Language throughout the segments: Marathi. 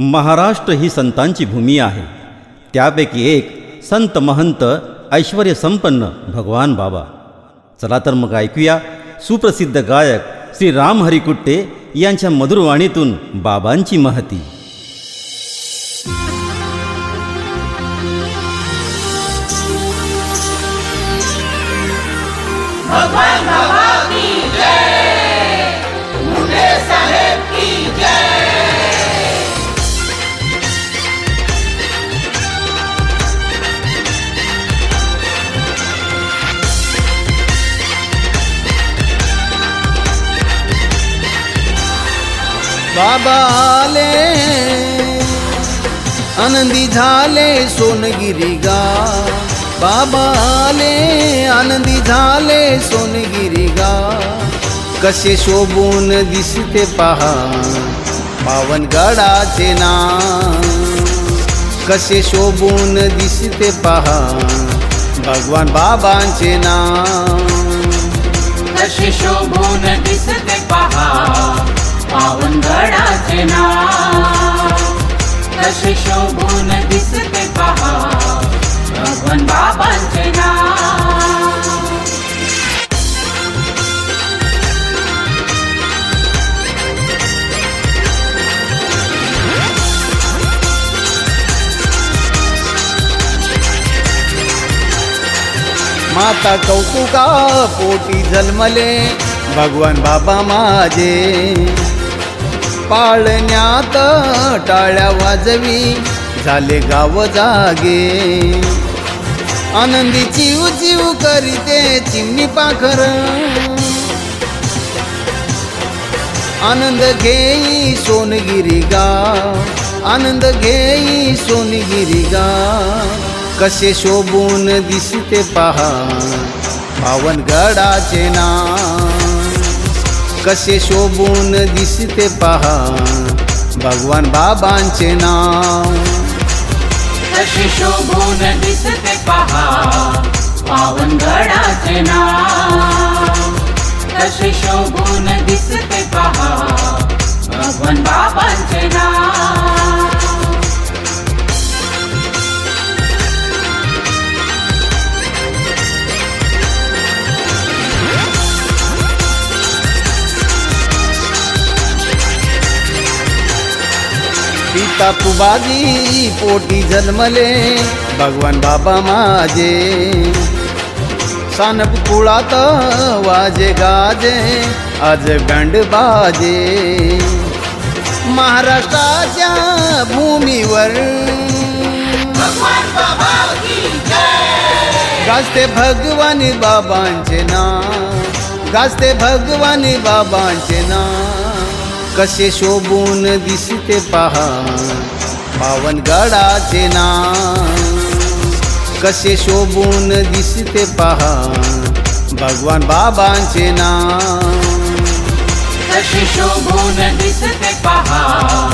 महाराष्ट्र ही संतांची भूमी आहे. त्यापैकी एक संत महंत ऐश्वर संपन्न भगवान बाबा. चला तर मग ऐकूया सुप्रसिद्ध गायक श्री राम हरिकुट्टे यांच्या मधुरवाणीतून बाबांची महती. बाबा आले आनंदी झाले सोनगिरी गा. बाबा आले आनंदी झाले सोनगिरी गा. कसे शोभून दिसते पहा, पावन गडाचे नाव कसे शोभून दिसते पहा, भगवान बाबांचे नाव कशी शोभून दिसते पहा पावनगडाचे नाव. कसे शोभून दिसते पहा भगवान बाबांचे नाव. माता कौतुका पोटी जन्मले भगवान बाबा माझे. पाळण्यात टाळ्या वाजवी झाले गाव जागे. आनंदी चिव चिव करीते चिमणी पाखर. आनंद घेई सोनगिरी गा. आनंद घेई सोनगिरी गा. कसे शोभून दिसते पहा पावनगडाचे नाव. कसे शोभून दिसते पहा. भगवान बाबांचे नाव. कसे शोभून दिसते पहा. पावनगडाचे नाव. कसे शोभून दिसते पहा. भगवान बाबांचे नाव. पिता पुबाजी पोटी जन्मले भगवान बाबा माजे सानप कुड़ा तो वाजे गाजे आज गंड बाजे। महाराष्ट्र भूमि वर गाजते भगवानी बाबांचे ना गाजते भगवानी बाबांचे ना कसे शोभून दिसते पहा. पावनगडाचे ना नाव. कसे शोभून दिसते पहा. भगवान बाबांचे नाव. कसे शोभून दिसते पहा.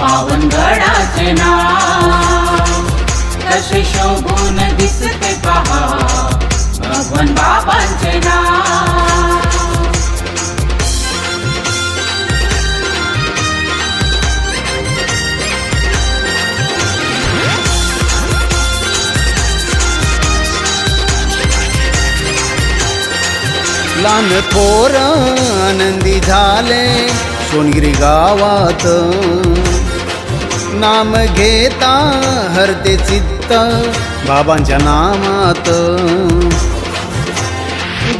पावनगडाचे नाव. कसे शोभून दिसते पहा. भगवान बाबांचे नाव. लहान पोर आनंदी झाले सोनगिरी गावात. नाम घेता हरते चित्त बाबांच्या नामात.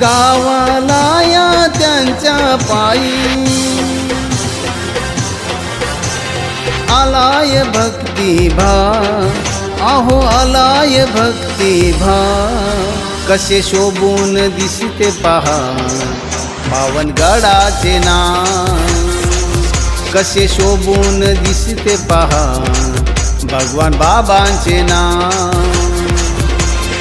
गावाला या त्यांच्या पायी. आलाय भक्ती भा आहो आलाय भक्ती भा कसे शोभून दिसते पहा. पावन गडाचे नाव. कसे शोभून दिसते पहा. भगवान बाबांचे नाव.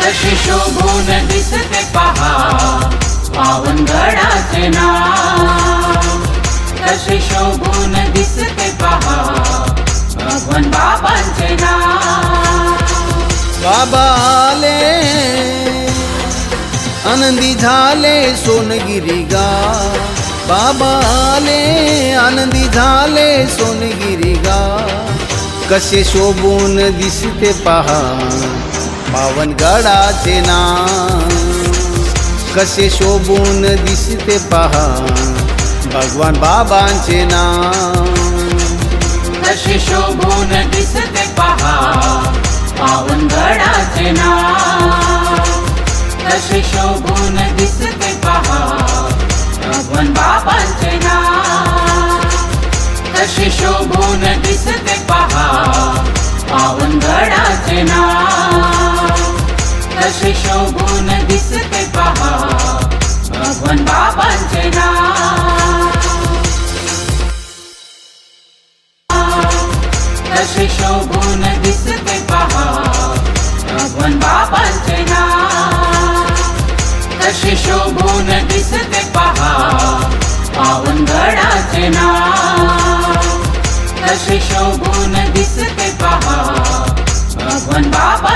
कशी शोभून दिसते पहा. पावनगडाचे नाव. कशी शोभून दिसते पहा. भगवान बाबांचे नाव. बाबा आले आनंदी झाले सोनगिरी गा. बाबा आले, आनंदी झाले सोनगिरी गा. कसे शोभून दिसते पहा पावनगडाचे नाव. कसे शोभून दिसते पहा भगवान बाबांचे नाव. कशी शोभून दिसते पहा पावनगडाचे नाव. कसे शोभून दिसते पहा. भगवान बाबांचे नाव. कसे शोभून दिसते पहा. पावनगडाचे नाव. कसे शोभून दिसते पहा. भगवान बाबांचे नाव. कसे शोभून दिसते पहा. भगवान बाबांचे नाव. अशी शोभून दिसते पहा पावनगडाचे नाव। कशी शोभून दिसते पहा भगवान बाबा